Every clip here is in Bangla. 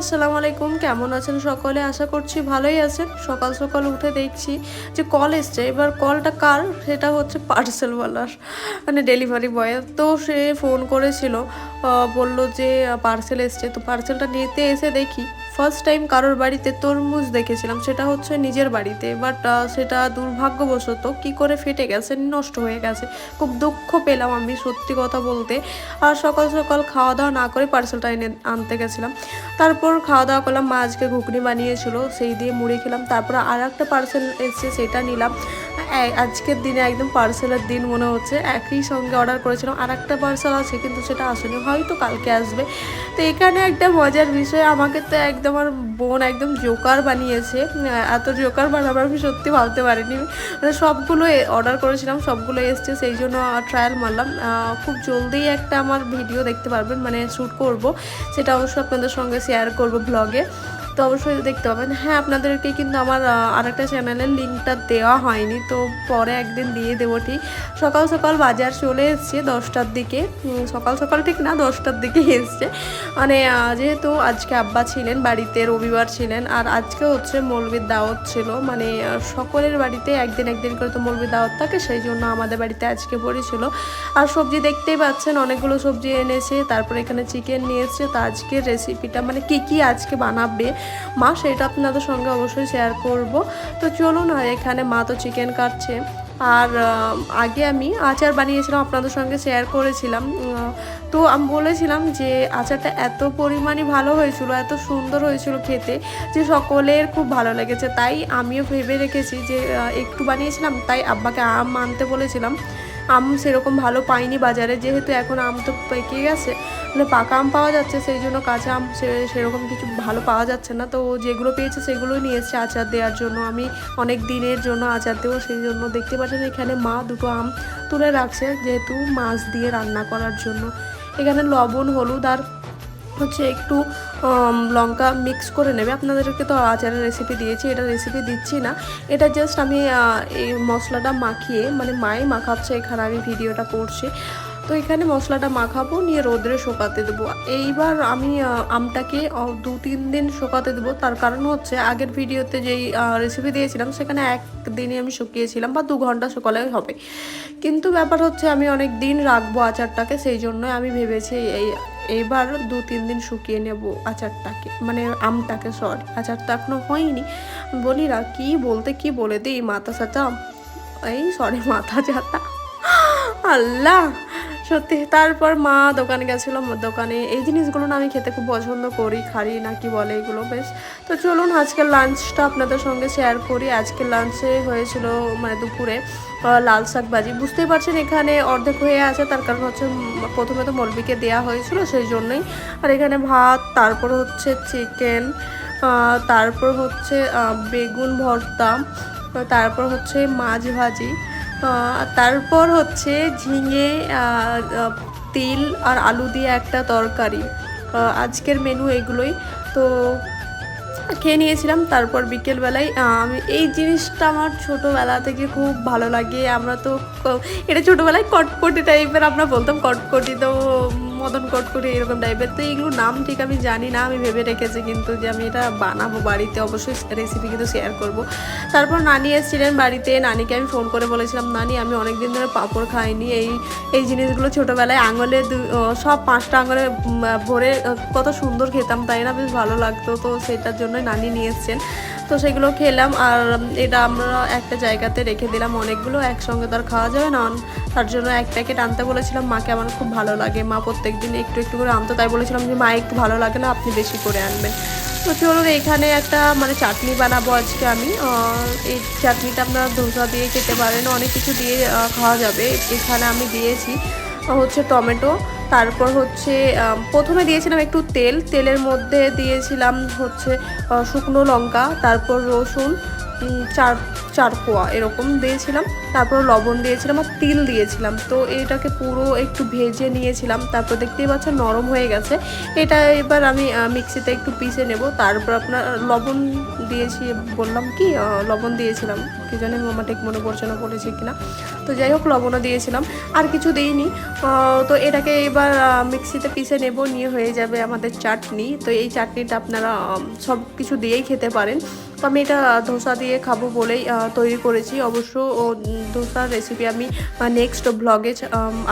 আসসালামু আলাইকুম কেমন আছেন সকলে? আশা করছি ভালোই আছেন। সকাল সকাল উঠে দেখছি যে কল এসছে। এবার কলটা কার? সেটা হচ্ছে পার্সেলওয়ালার মানে ডেলিভারি বয়ের তো সে ফোন করেছিল বলল যে পার্সেল এসছে। তো পার্সেলটা নিতে এসে দেখি ফার্স্ট টাইম কারোর বাড়িতে তরমুজ দেখেছিলাম। সেটা হচ্ছে নিজের বাড়িতে। বাট সেটা দুর্ভাগ্যবশত কি করে ফেটে গেছে, নষ্ট হয়ে গেছে। খুব দুঃখ পেলাম আমি, সত্যি কথা বলতে। আর সকাল সকাল খাওয়া দাওয়া না করে পার্সেলটা এনে আনতে গেছিলাম। তারপর খাওয়া দাওয়া করলাম, মা আজকে ঘুগনি বানিয়েছিল, সেই দিয়ে মুড়ি খেলাম, তারপর আর একটা পার্সেল এসছে, সেটা নিলাম। আজকের দিনে একদম পার্সেলের দিন মনে হচ্ছে। একই সঙ্গে অর্ডার করেছিলাম আর একটা পার্সেল আছে, কিন্তু সেটা আসেনি। হয়তো কালকে আসবে। তো এখানে একটা মজার বিষয়, আমাকে তো একদম আমার বোন একদম জোকার বানিয়েছে। এত জোকার বানাবার আমি সত্যি ভাবতে পারিনি। মানে সবগুলো অর্ডার করেছিলাম, সবগুলো এসছে, সেই জন্য ট্রায়াল মারলাম। খুব জলদি একটা আমার ভিডিও দেখতে পারবেন মানে শ্যুট করব। সেটা অবশ্যই আপনাদের সঙ্গে শেয়ার করব ব্লগে তো অবশ্যই দেখতে পাবেন হ্যাঁ আপনাদেরকে কিন্তু আমার আর একটা চ্যানেলের লিঙ্কটা দেওয়া হয়নি, তো পরে একদিন দিয়ে দেবো ঠিক। সকাল সকাল বাজার চলে এসছে দশটার দিকে। সকাল সকাল ঠিক না, দশটার দিকে এসছে। মানে যেহেতু আজকে আব্বা ছিলেন, বাড়িতে রবিবার ছিলেন, আর আজকে হচ্ছে মৌলবীর দাওয়াত ছিল। মানে সকলের বাড়িতে একদিন একদিন করে তো মৌলবীর দাওয়াত থাকে, সেই জন্য আমাদের বাড়িতে আজকে পড়েছিল। আর সবজি দেখতেই পাচ্ছেন, অনেকগুলো সবজি এনেছে, তারপরে এখানে চিকেন নিয়ে এসছে। তো আজকের রেসিপিটা মানে কি কি আজকে বানাবে? মা, সেটা আপনাদের সঙ্গে অবশ্যই শেয়ার করব। তো চলুন আর এখানে মা তো চিকেন কাটছে। আর আগে আমি আচার বানিয়েছিলাম, আপনাদের সঙ্গে শেয়ার করেছিলাম। তো আমি, বলেছিলাম যে আচারটা এত পরিমাণে ভালো হয়েছিল, এত সুন্দর হয়েছিল খেতে যে সকলের খুব ভালো লেগেছে। তাই আমিও ভেবে রেখেছি যে একটু বানিয়েছিলাম, তাই আব্বাকে আম আনতে বলেছিলাম। আম সেরকম ভালো পাইনি বাজারে, যেহেতু এখন আম তো পেকে গেছে। মানে পাকা আম পাওয়া যাচ্ছে, সেই জন্য কাঁচা আম সেরকম কিছু ভালো পাওয়া যাচ্ছে না। তো যেগুলো পেয়েছে সেগুলোই নিয়ে এসছে আচার দেওয়ার জন্য। আমি অনেক দিনের জন্য আচার দেবো, সেই জন্য দেখতে পাচ্ছেন এখানে মা দুটো আম তুলে রাখছে, যেহেতু মাছ দিয়ে রান্না করার জন্য। এখানে লবণ, হলুদ আর হচ্ছে একটু লঙ্কা মিক্স করে নেবে। আপনাদেরকে তো আচারের রেসিপি দিয়েছি, এটা রেসিপি দিচ্ছি না। এটা জাস্ট আমি এই মশলাটা মাখিয়ে মানে মাই মাখাচ্ছে, এখানে আমি ভিডিওটা করছি। তো এখানে মশলাটা মাখাবো, নিয়ে রোদ্রে শুকাতে দেবো। এইবার আমি আমটাকে দু, তিন দিন শুকাতে দেবো। তার কারণ হচ্ছে, আগের ভিডিওতে যেই রেসিপি দিয়েছিলাম, সেখানে এক একদিনে আমি শুকিয়েছিলাম বা দু ঘণ্টা শুকালে হবে। কিন্তু ব্যাপার হচ্ছে, আমি অনেক দিন রাখব আচারটাকে, সেই জন্য আমি ভেবেছি, এই, এইবার দু, তিন দিন শুকিয়ে নেব আচারটাকে মানে আমটাকে সরি আচার তো এখনও হয়নি। বলি না কী বলতে, কি বলে দিই, মাথা সাথা? এই সরি মাথা চাতা আল্লাহ! সত্যি, তারপর মা দোকানে গেছিল দোকানে এই জিনিসগুলো না আমি খেতে খুব পছন্দ করি, খারি না কি বলে এগুলো বেশ। তো চলুন আজকের লাঞ্চটা আপনাদের সঙ্গে শেয়ার করি। আজকের লাঞ্চে হয়েছিল মানে দুপুরে লাল শাক ভাজি বুঝতেই পারছেন এখানে অর্ধেক হয়ে আছে, তার কারণ হচ্ছে প্রথমে তো মলবিকে দেওয়া হয়েছিল সেই জন্যই। আর এখানে ভাত, তারপর হচ্ছে চিকেন তারপর হচ্ছে বেগুন ভর্তা, তারপর হচ্ছে মাছ ভাজি। তারপর হচ্ছে ঝিঙে তিল আর আলু দিয়ে একটা তরকারি। আজকের মেনু এগুলোই। তো খেয়ে নিয়েছিলাম, তারপর বিকেলবেলায় এই জিনিসটা আমার ছোটোবেলা থেকে খুব ভালো লাগে। আমরা তো এটা ছোটোবেলায় কটকটি টাইপের আমরা বলতাম, কটকটি তো মদন কটকটি এরকম টাইপের তো এইগুলোর নাম ঠিক আমি জানি না, আমি ভেবে রেখেছি কিন্তু যে আমি এটা বানাবো বাড়িতে। অবশ্যই রেসিপি কিন্তু শেয়ার করব। তারপর নানি এসেছিলেন বাড়িতে। নানিকে আমি ফোন করে বলেছিলাম, নানি, আমি অনেক দিন ধরে পাঁপড় খাইনি। এই এই জিনিসগুলো ছোটোবেলায় আঙুলে দু- সব পাঁচটা আঙুলে ভরে, কত সুন্দর খেতাম, তাই না? বেশ ভালো লাগতো। তো সেটার জন্যই নানি নিয়ে এসছেন। তো সেগুলো খেলাম আর এটা আমরা একটা জায়গাতে রেখে দিলাম অনেকগুলো একসঙ্গে তো আর খাওয়া যাবে না। তার জন্য এক প্যাকেট আনতে বলেছিলাম, মাকে আমার খুব ভালো লাগে। মা প্রত্যেক দিন একটু একটু করে আনতো, তাই বলেছিলাম যে, মা, একটু ভালো লাগে না, আপনি বেশি করে আনবেন। তো চলুন এখানে একটা মানে চাটনি বানাবো আজকে আমি। এই চাটনিটা আপনারা ধোসা দিয়ে খেতে পারেন, অনেক কিছু দিয়ে খাওয়া যাবে। এখানে আমি দিয়েছি হচ্ছে টমেটো। তারপর হচ্ছে প্রথমে দিয়েছিলাম একটু তেল। তেলের মধ্যে দিয়েছিলাম হচ্ছে শুকনো লঙ্কা, তারপর রসুন চার চার কোয়া এরকম দিয়েছিলাম। তারপর লবণ দিয়েছিলাম আর তিল দিয়েছিলাম। তো এটাকে পুরো একটু ভেজে নিয়েছিলাম। তারপর দেখতেই পাচ্ছেন নরম হয়ে গেছে। এটা এবার আমি মিক্সিতে একটু পিষে নেব। তারপর আপনার লবণ দিয়েছি, বললাম কি লবণ দিয়েছিলাম। কি জানি আমার ঠিক মনে পড়ছে না বলেছি কিনা। তো যাই হোক, লবণও দিয়েছিলাম। আর কিছু দিইনি। তো এটাকে এবার মিক্সিতে পিষে নেব, নিয়ে হয়ে যাবে আমাদের চাটনি। তো এই চাটনিটা আপনারা সব কিছু দিয়েই খেতে পারেন। তো আমি এটা ধোসা দিয়ে খাব বলেই তৈরি করেছি। অবশ্য ধোসার রেসিপি আমি নেক্সট ব্লগে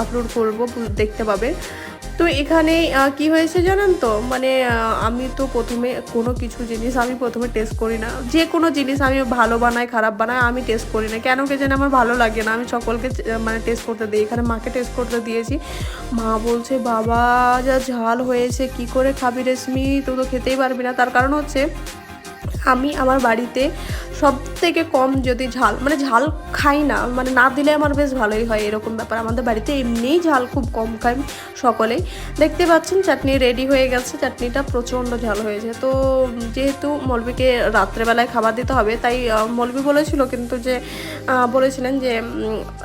আপলোড করব, দেখতে পাবেন। তো এখানে কি হয়েছে জানেন তো? মানে আমি তো প্রথমে কোনো কিছু জিনিস আমি প্রথমে টেস্ট করি না। যে কোনো জিনিস আমি ভালো বানাই, খারাপ বানাই, আমি টেস্ট করি না। কেন কে জানি আমার ভালো লাগে না। আমি সকলকে মানে টেস্ট করতে দিই। এখানে মাকে টেস্ট করতে দিয়েছি। মা বলছে, বাবা, যা ঝাল হয়েছে, কি করে খাবি রেশমি তুই তো খেতেই পারবি না। তার কারণ হচ্ছে, আমি আমার বাড়িতে সব থেকে কম যদি ঝাল মানে ঝাল খাই না মানে না দিলে আমার বেশ ভালোই হয় এরকম ব্যাপার। আমাদের বাড়িতে এমনিই ঝাল খুব কম খাই সকলেই। দেখতে পাচ্ছেন চাটনি রেডি হয়ে গেছে, চাটনিটা প্রচণ্ড ঝাল হয়েছে। তো যেহেতু মলবিকে রাত্রেবেলায় খাবার দিতে হবে, তাই মলবি বলেছিল কিন্তু যে বলেছিলেন যে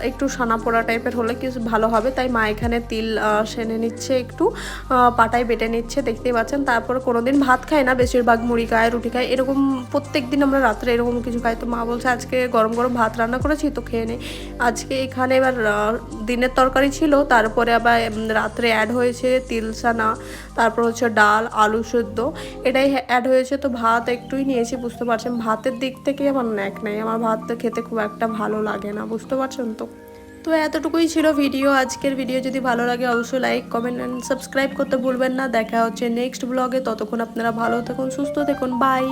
একটু সানা পোড়া টাইপের হলে কিছু ভালো হবে। তাই মা এখানে তিল সেনে নিচ্ছে একটু পাটায় বেটে নিচ্ছে, দেখতেই পাচ্ছেন। তারপরে কোনোদিন ভাত খায় না, বেশিরভাগ মুড়ি খায়, রুটি খায়, এরকম প্রত্যেক দিন আমরা রাত্রে এরকম কিছু খাই। তো মা বলছে, আজকে গরম গরম ভাত রান্না করেছি, তো খেয়ে নেই আজকে এখানে এবার দিনের তরকারি ছিল, তারপরে আবার রাত্রে অ্যাড হয়েছে তিলসানা, তারপর হচ্ছে ডাল, আলু সেদ্ধ। এটাই অ্যাড হয়েছে, তো ভাত একটুই নিয়েছি, বুঝতে পারছেন? ভাতের দিক থেকে আমার ন্যাক নেই, আমার ভাত খেতে খুব একটা ভালো লাগে না, বুঝতে পারছেন তো? তো এতটুকুই ছিল ভিডিও, আজকের ভিডিও যদি ভালো লাগে অবশ্যই লাইক কমেন্ট অ্যান্ড সাবস্ক্রাইব করতে ভুলবেন না। দেখা হচ্ছে নেক্সট ব্লগে ততক্ষণ আপনারা ভালো থাকুন, সুস্থ থাকুন বাই